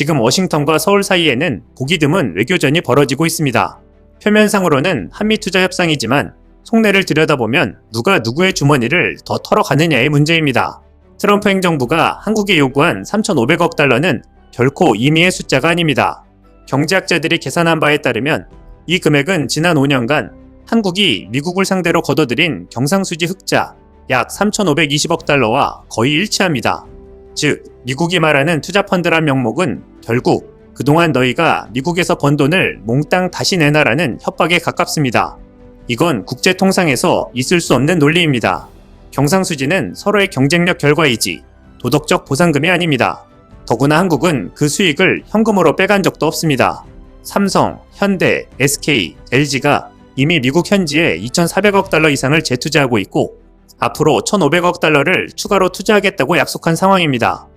지금 워싱턴과 서울 사이에는 보기 드문 외교전이 벌어지고 있습니다. 표면상으로는 한미 투자 협상이지만 속내를 들여다보면 누가 누구의 주머니를 더 털어가느냐의 문제입니다. 트럼프 행정부가 한국에 요구한 3,500억 달러는 결코 임의의 숫자가 아닙니다. 경제학자들이 계산한 바에 따르면 이 금액은 지난 5년간 한국이 미국을 상대로 거둬들인 경상수지 흑자 약 3,520억 달러와 거의 일치합니다. 즉, 미국이 말하는 투자 펀드란 명목은 결국 그동안 너희가 미국에서 번 돈을 몽땅 다시 내놔라는 협박에 가깝습니다. 이건 국제통상에서 있을 수 없는 논리입니다. 경상수지는 서로의 경쟁력 결과이지 도덕적 보상금이 아닙니다. 더구나 한국은 그 수익을 현금으로 빼간 적도 없습니다. 삼성, 현대, SK, LG가 이미 미국 현지에 2,400억 달러 이상을 재투자하고 있고 앞으로 1,500억 달러를 추가로 투자하겠다고 약속한 상황입니다.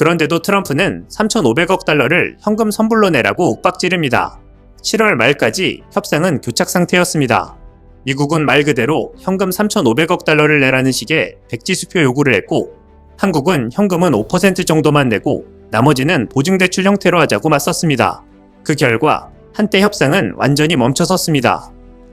그런데도 트럼프는 3,500억 달러를 현금 선불로 내라고 윽박지릅니다. 7월 말까지 협상은 교착 상태였습니다. 미국은 말 그대로 현금 3,500억 달러를 내라는 식의 백지수표 요구를 했고 한국은 현금은 5% 정도만 내고 나머지는 보증대출 형태로 하자고 맞섰습니다. 그 결과 한때 협상은 완전히 멈춰섰습니다.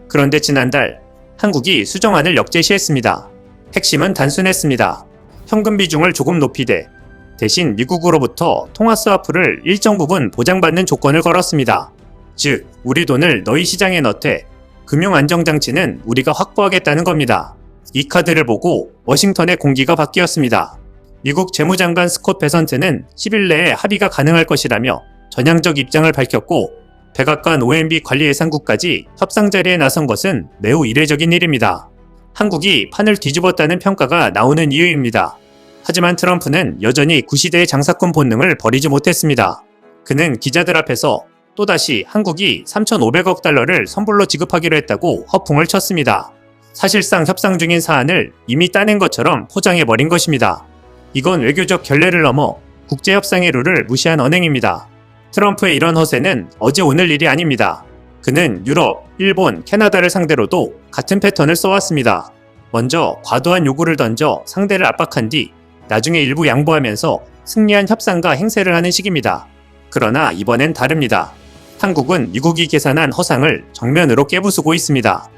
그런데 지난달 한국이 수정안을 역제시했습니다. 핵심은 단순했습니다. 현금 비중을 조금 높이되 대신 미국으로부터 통화 스와프를 일정 부분 보장받는 조건을 걸었습니다. 즉, 우리 돈을 너희 시장에 넣되 금융 안정장치는 우리가 확보하겠다는 겁니다. 이 카드를 보고 워싱턴의 공기가 바뀌었습니다. 미국 재무장관 스콧 베선트는 10일 내에 합의가 가능할 것이라며 전향적 입장을 밝혔고 백악관 OMB 관리 예산국까지 협상 자리에 나선 것은 매우 이례적인 일입니다. 한국이 판을 뒤집었다는 평가가 나오는 이유입니다. 하지만 트럼프는 여전히 구시대의 장사꾼 본능을 버리지 못했습니다. 그는 기자들 앞에서 또다시 한국이 3,500억 달러를 선불로 지급하기로 했다고 허풍을 쳤습니다. 사실상 협상 중인 사안을 이미 따낸 것처럼 포장해버린 것입니다. 이건 외교적 결례를 넘어 국제협상의 룰을 무시한 언행입니다. 트럼프의 이런 허세는 어제 오늘 일이 아닙니다. 그는 유럽, 일본, 캐나다를 상대로도 같은 패턴을 써왔습니다. 먼저 과도한 요구를 던져 상대를 압박한 뒤 나중에 일부 양보하면서 승리한 협상과 행세를 하는 식입니다. 그러나 이번엔 다릅니다. 한국은 미국이 계산한 허상을 정면으로 깨부수고 있습니다.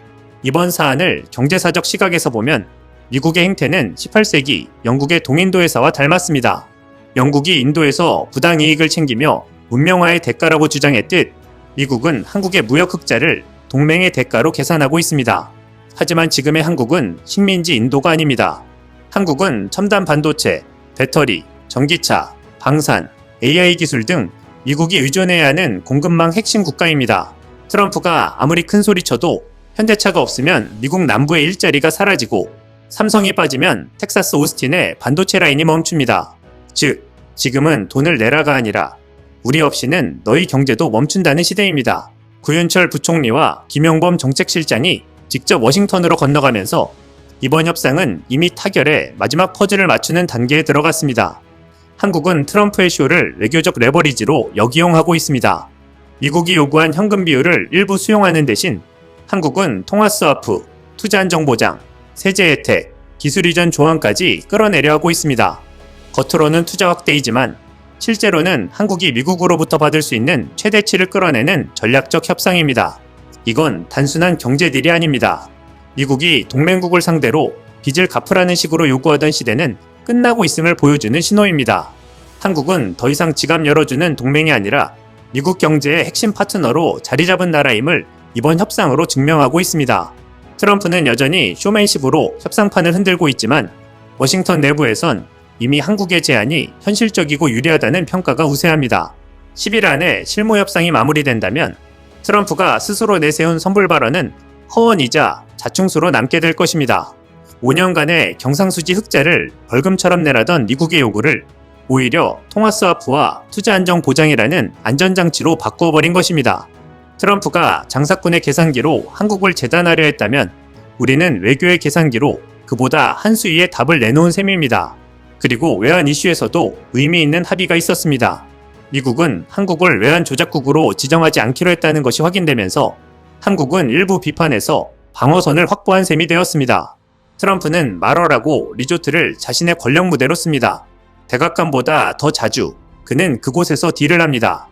이번 사안을 경제사적 시각에서 보면 미국의 행태는 18세기 영국의 동인도 회사와 닮았습니다. 영국이 인도에서 부당 이익을 챙기며 문명화의 대가라고 주장했듯 미국은 한국의 무역 흑자를 동맹의 대가로 계산하고 있습니다. 하지만 지금의 한국은 식민지 인도가 아닙니다. 한국은 첨단 반도체, 배터리, 전기차, 방산, AI 기술 등 미국이 의존해야 하는 공급망 핵심 국가입니다. 트럼프가 아무리 큰 소리 쳐도 현대차가 없으면 미국 남부의 일자리가 사라지고 삼성이 빠지면 텍사스 오스틴의 반도체 라인이 멈춥니다. 즉, 지금은 돈을 내라가 아니라 우리 없이는 너희 경제도 멈춘다는 시대입니다. 구윤철 부총리와 김영범 정책실장이 직접 워싱턴으로 건너가면서 이번 협상은 이미 타결에 마지막 퍼즐을 맞추는 단계에 들어갔습니다. 한국은 트럼프의 쇼를 외교적 레버리지로 역이용하고 있습니다. 미국이 요구한 현금 비율을 일부 수용하는 대신 한국은 통화 스와프, 투자 안정 보장, 세제 혜택, 기술 이전 조항까지 끌어내려 하고 있습니다. 겉으로는 투자 확대이지만 실제로는 한국이 미국으로부터 받을 수 있는 최대치를 끌어내는 전략적 협상입니다. 이건 단순한 경제 딜이 아닙니다. 미국이 동맹국을 상대로 빚을 갚으라는 식으로 요구하던 시대는 끝나고 있음을 보여주는 신호입니다. 한국은 더 이상 지갑 열어주는 동맹이 아니라 미국 경제의 핵심 파트너로 자리 잡은 나라임을 이번 협상으로 증명하고 있습니다. 트럼프는 여전히 쇼맨십으로 협상판을 흔들고 있지만 워싱턴 내부에선 이미 한국의 제안이 현실적이고 유리하다는 평가가 우세합니다. 10일 안에 실무 협상이 마무리된다면 트럼프가 스스로 내세운 선불 발언은 허언이자 자충수로 남게 될 것입니다. 5년간의 경상수지 흑자를 벌금처럼 내라던 미국의 요구를 오히려 통화스와프와 투자 안정 보장이라는 안전장치로 바꿔버린 것입니다. 트럼프가 장사꾼의 계산기로 한국을 재단하려 했다면 우리는 외교의 계산기로 그보다 한 수 위의 답을 내놓은 셈입니다. 그리고 외환 이슈에서도 의미 있는 합의가 있었습니다. 미국은 한국을 외환 조작국으로 지정하지 않기로 했다는 것이 확인되면서 한국은 일부 비판에서 방어선을 확보한 셈이 되었습니다. 트럼프는 말어라고 리조트를 자신의 권력 무대로 씁니다. 백악관보다 더 자주 그는 그곳에서 딜을 합니다.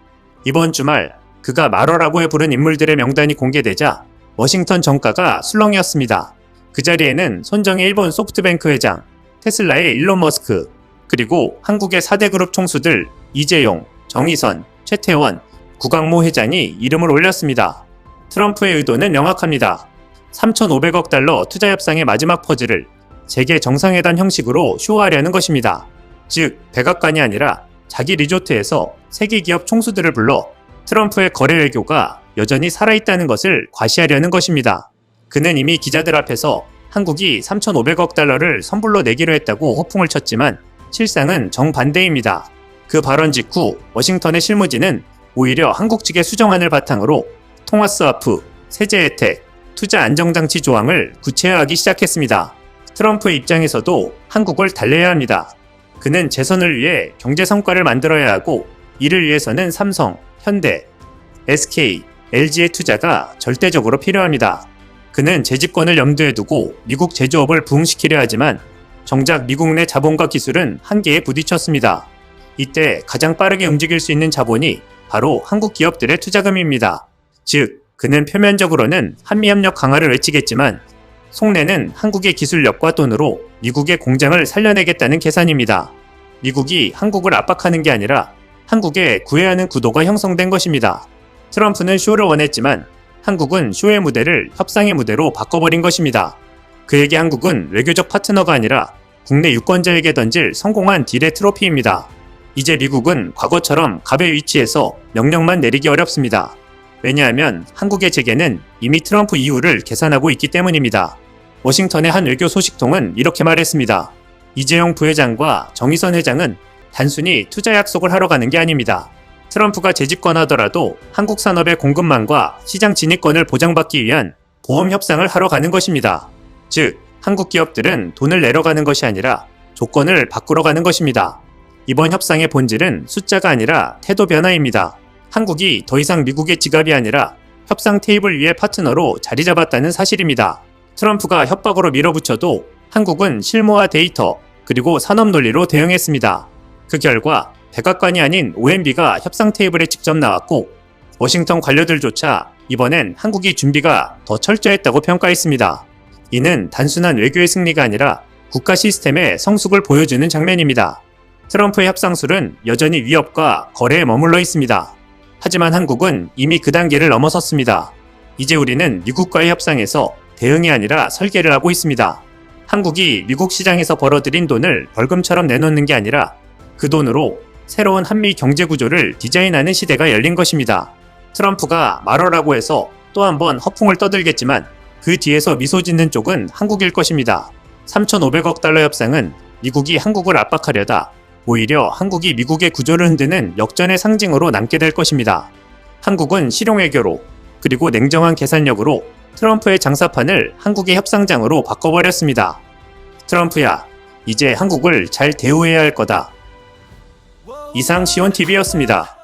이번 주말 그가 마러라고 부른 인물들의 명단이 공개되자 워싱턴 정가가 술렁이었습니다. 그 자리에는 손정의 일본 소프트뱅크 회장, 테슬라의 일론 머스크, 그리고 한국의 4대 그룹 총수들 이재용, 정의선, 최태원, 구강모 회장이 이름을 올렸습니다. 트럼프의 의도는 명확합니다. 3,500억 달러 투자 협상의 마지막 퍼즐을 재계 정상회담 형식으로 쇼하려는 것입니다. 즉, 백악관이 아니라 자기 리조트에서 세계 기업 총수들을 불러 트럼프의 거래 외교가 여전히 살아있다는 것을 과시하려는 것입니다. 그는 이미 기자들 앞에서 한국이 3,500억 달러를 선불로 내기로 했다고 호풍을 쳤지만 실상은 정반대입니다. 그 발언 직후 워싱턴의 실무진은 오히려 한국 측의 수정안을 바탕으로 통화 스와프, 세제 혜택, 투자 안정장치 조항을 구체화하기 시작했습니다. 트럼프의 입장에서도 한국을 달래야 합니다. 그는 재선을 위해 경제 성과를 만들어야 하고 이를 위해서는 삼성, 현대, SK, LG의 투자가 절대적으로 필요합니다. 그는 재집권을 염두에 두고 미국 제조업을 부흥시키려 하지만 정작 미국 내 자본과 기술은 한계에 부딪혔습니다. 이때 가장 빠르게 움직일 수 있는 자본이 바로 한국 기업들의 투자금입니다. 즉, 그는 표면적으로는 한미협력 강화를 외치겠지만 속내는 한국의 기술력과 돈으로 미국의 공장을 살려내겠다는 계산입니다. 미국이 한국을 압박하는 게 아니라 한국에 구애하는 구도가 형성된 것입니다. 트럼프는 쇼를 원했지만 한국은 쇼의 무대를 협상의 무대로 바꿔버린 것입니다. 그에게 한국은 외교적 파트너가 아니라 국내 유권자에게 던질 성공한 딜의 트로피입니다. 이제 미국은 과거처럼 갑의 위치에서 명령만 내리기 어렵습니다. 왜냐하면 한국의 재계는 이미 트럼프 이후를 계산하고 있기 때문입니다. 워싱턴의 한 외교 소식통은 이렇게 말했습니다. 이재용 부회장과 정의선 회장은 단순히 투자 약속을 하러 가는 게 아닙니다. 트럼프가 재집권하더라도 한국 산업의 공급망과 시장 진입권을 보장받기 위한 보험 협상을 하러 가는 것입니다. 즉, 한국 기업들은 돈을 내러 가는 것이 아니라 조건을 바꾸러 가는 것입니다. 이번 협상의 본질은 숫자가 아니라 태도 변화입니다. 한국이 더 이상 미국의 지갑이 아니라 협상 테이블 위의 파트너로 자리 잡았다는 사실입니다. 트럼프가 협박으로 밀어붙여도 한국은 실무와 데이터, 그리고 산업 논리로 대응했습니다. 그 결과 백악관이 아닌 OMB가 협상 테이블에 직접 나왔고 워싱턴 관료들조차 이번엔 한국이 준비가 더 철저했다고 평가했습니다. 이는 단순한 외교의 승리가 아니라 국가 시스템의 성숙을 보여주는 장면입니다. 트럼프의 협상술은 여전히 위협과 거래에 머물러 있습니다. 하지만 한국은 이미 그 단계를 넘어섰습니다. 이제 우리는 미국과의 협상에서 대응이 아니라 설계를 하고 있습니다. 한국이 미국 시장에서 벌어들인 돈을 벌금처럼 내놓는 게 아니라 그 돈으로 새로운 한미 경제 구조를 디자인하는 시대가 열린 것입니다. 트럼프가 말어라고 해서 또 한 번 허풍을 떠들겠지만 그 뒤에서 미소 짓는 쪽은 한국일 것입니다. 3,500억 달러 협상은 미국이 한국을 압박하려다 오히려 한국이 미국의 구조를 흔드는 역전의 상징으로 남게 될 것입니다. 한국은 실용외교로 그리고 냉정한 계산력으로 트럼프의 장사판을 한국의 협상장으로 바꿔버렸습니다. 트럼프야, 이제 한국을 잘 대우해야 할 거다. 이상 시온TV였습니다.